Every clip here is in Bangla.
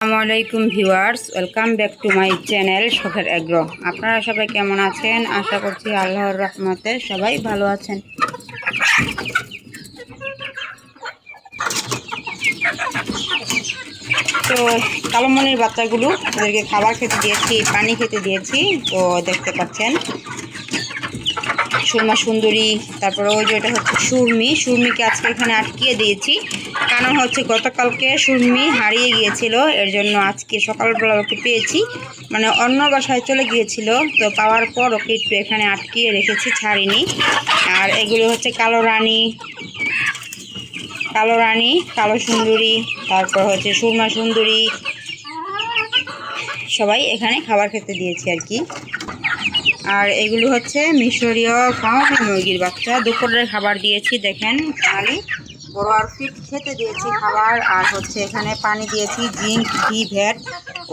আসসালামু আলাইকুম viewers, welcome back to my channel শখের এগ্রো। আপনারা সবাই কেমন আছেন? আশা করছি আল্লাহর রহমতে সবাই ভালো আছেন। তো, কালোমনির বাচ্চাগুলো, ওদেরকে খাবার খেতে দিয়েছি, পানি খেতে দিয়েছি, তো দেখতে পাচ্ছেন। সুরমা সুন্দরী, তারপরে ওই যে এটা হচ্ছে সুরমি। সুরমিকে আজকে এখানে আটকিয়ে দিয়েছি। কারণ হচ্ছে গতকালকে সুরমি হারিয়ে গিয়েছিল, এর জন্য আজকে সকালবেলা ওকে পেয়েছি। মানে অন্য বাসায় চলে গিয়েছিল, তো পাওয়ার পর ওকে একটু এখানে আটকিয়ে রেখেছি, ছাড়িনি। আর এগুলো হচ্ছে কালো রানী কালো রানী, কালো সুন্দরী, তারপর হচ্ছে সুরমা সুন্দরী। সবাই এখানে খাবার খেতে দিয়েছি আর কি। আর এগুলো হচ্ছে মিশরীয় ফার্ম মুরগির বাচ্চা। দুপুরের খাবার দিয়েছি, দেখেন খালি বড় আর ফিট খেতে দিয়েছি খাবার। আর হচ্ছে এখানে পানি দিয়েছি, জিঙ্ক, ঘি ভ্যাট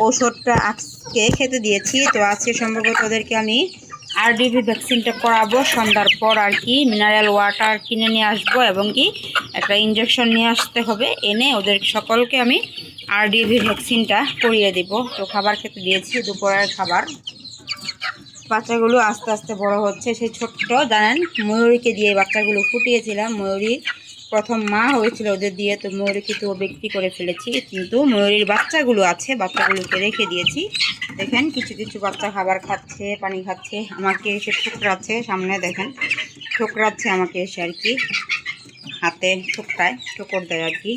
ঔষধটা আজকে খেতে দিয়েছি। তো আজকে সম্ভবত ওদেরকে আমি আরডিভি ভ্যাকসিনটা করাবো। সন্ধ্যার পর আর কি মিনারেল ওয়াটার কিনে নিয়ে আসব এবং কি একটা ইঞ্জেকশন নিয়ে আসতে হবে। এনে ওদের সকলকে আমি আরডিভি ভ্যাকসিনটা করিয়ে দিব। তো খাবার খেতে দিয়েছি, দুপুরের খাবার। বাচ্চাগুলো আস্তে আস্তে বড় হচ্ছে। সেই ছোট্ট, জানেন, ময়ূরীকে দিয়ে বাচ্চাগুলো ফুটিয়েছিলাম। ময়ূরী প্রথম মা হয়েছিল ওদের দিয়ে, তো ময়ূরীকে তো বিক্রি করে ফেলেছি। কিন্তু ময়ূরীর বাচ্চাগুলো আছে, বাচ্চাগুলোকে রেখে দিয়েছি। দেখেন, কিছু কিছু বাচ্চা খাবার খাচ্ছে, পানি খাচ্ছে, আমাকে এসে ঠুকরাচ্ছে সামনে, দেখেন, ঠুকরাচ্ছে আমাকে এসে আর কি, হাতে ঠুকরায়, ঠুকর দেয় আর কি।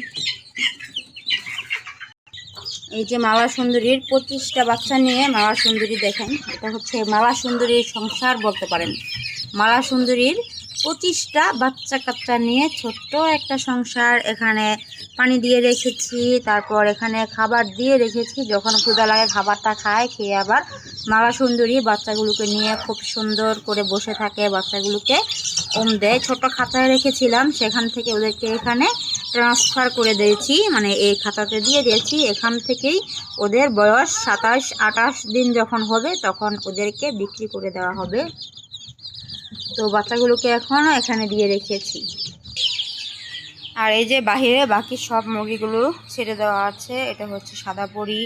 এই যে মালা সুন্দরীর পঁচিশটা বাচ্চা নিয়ে মালা সুন্দরী দেখেন, এটা হচ্ছে মালা সুন্দরীর সংসার বলতে পারেন। মালা সুন্দরীর পঁচিশটা বাচ্চা কাচ্চা নিয়ে ছোট্ট একটা সংসার, এখানে পানি দিয়ে রেখেছি, তারপর এখানে খাবার দিয়ে রেখেছি, যখন ক্ষুদা লাগে খাবারটা খায়, খেয়ে আবার মালা সুন্দরী বাচ্চাগুলোকে নিয়ে খুব সুন্দর করে বসে থাকে, বাচ্চাগুলোকে ওম দেয়। ছোট খাঁচায় রেখেছিলাম, সেখান থেকে ওদেরকে এখানে ট্রান্সফার করে দিয়েছি মানে এই খাতাতে দিয়ে দিয়েছি। এখান থেকেই ওদের বয়স সাতাশ আটাশ দিন যখন হবে, তখন ওদেরকে বিক্রি করে দেওয়া হবে। তো বাচ্চাগুলোকে এখনও এখানে দিয়ে রেখেছি। আর এই যে বাহিরে বাকি সব মুরগিগুলো ছেড়ে দেওয়া আছে, এটা হচ্ছে সাদাপরি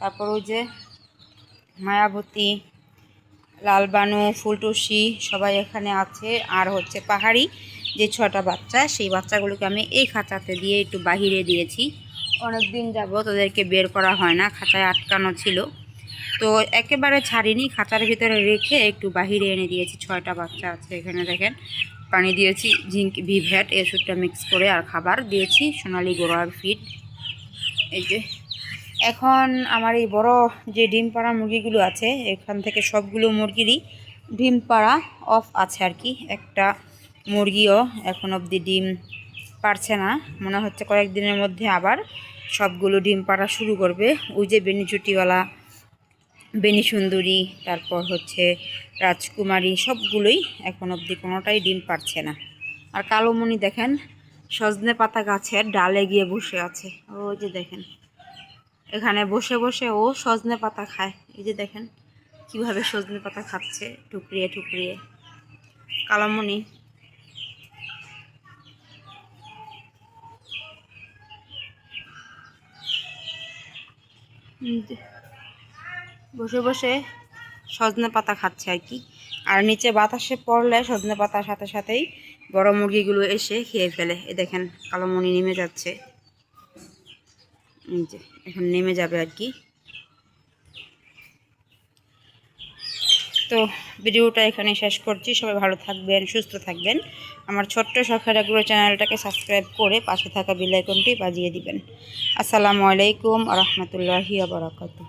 তারপর ওই যে মায়াবতী, লালবানু, ফুলটুসি সবাই এখানে আছে। আর হচ্ছে পাহাড়ি যে ছটা বাচ্চা, সেই বাচ্চাগুলোকে আমি এই খাঁচাতে দিয়ে একটু বাহিরে দিয়েছি। অনেক দিন যাব ওদেরকে বের করা হয় না, খাঁচায় আটকানো ছিল। তো একেবারে ছাড়িনি, খাঁচার ভিতরে রেখে একটু বাহিরে এনে দিয়েছি। ছয়টা বাচ্চা আছে এখানে দেখেন। পানি দিয়েছি, জিঙ্ক ভিভ্যাট এই ওষুধটা মিক্স করে আর খাবার দিয়েছি, সোনালি গোড়ার ফিট এই যে, এখন আমার এই বড় যে ডিম পাড়া মুরগিগুলো আছে, এখান থেকে সবগুলো মুরগিরই ডিম পাড়া অফ আছে আর কি। একটা মুরগিও এখন অবধি ডিম পারছে না। মনে হচ্ছে কয়েকদিনের মধ্যে আবার সবগুলো ডিম পাড়া শুরু করবে। ওই যে বেনিচুটিওয়ালা বেনি সুন্দরী, তারপর হচ্ছে রাজকুমারী, সবগুলোই এখন অবধি কোনোটাই ডিম পারছে না। আর কালোমণি দেখেন, সজনে পাতা গাছের ডালে গিয়ে বসে আছে। ওই যে দেখেন, এখানে বসে বসে ও সজনে পাতা খায়। এই যে দেখেন, কীভাবে সজনে পাতা খাচ্ছে টুকরিয়ে টুকরিয়ে কালামণি বসে বসে সজনে পাতা খাচ্ছে আর কি। আর নিচে বাতাসে পড়লে সজনে পাতার সাথে সাথেই বড় মুরগিগুলো এসে খেয়ে ফেলে। এ দেখেন, কালো মুনি নেমে যাচ্ছে। এখন নেমে যাবে আর কি। তো ভিডিওটা এখানে শেষ করছি। সবাই ভালো থাকবেন, সুস্থ থাকবেন। আমার ছোট্ট শখের এগুলো চ্যানেলটাকে সাবস্ক্রাইব করে পাশে থাকা বেলাইকনটি বাজিয়ে দিবেন। আসসালামু আলাইকুম আ রহমতুল্লাহি আবরাকাতু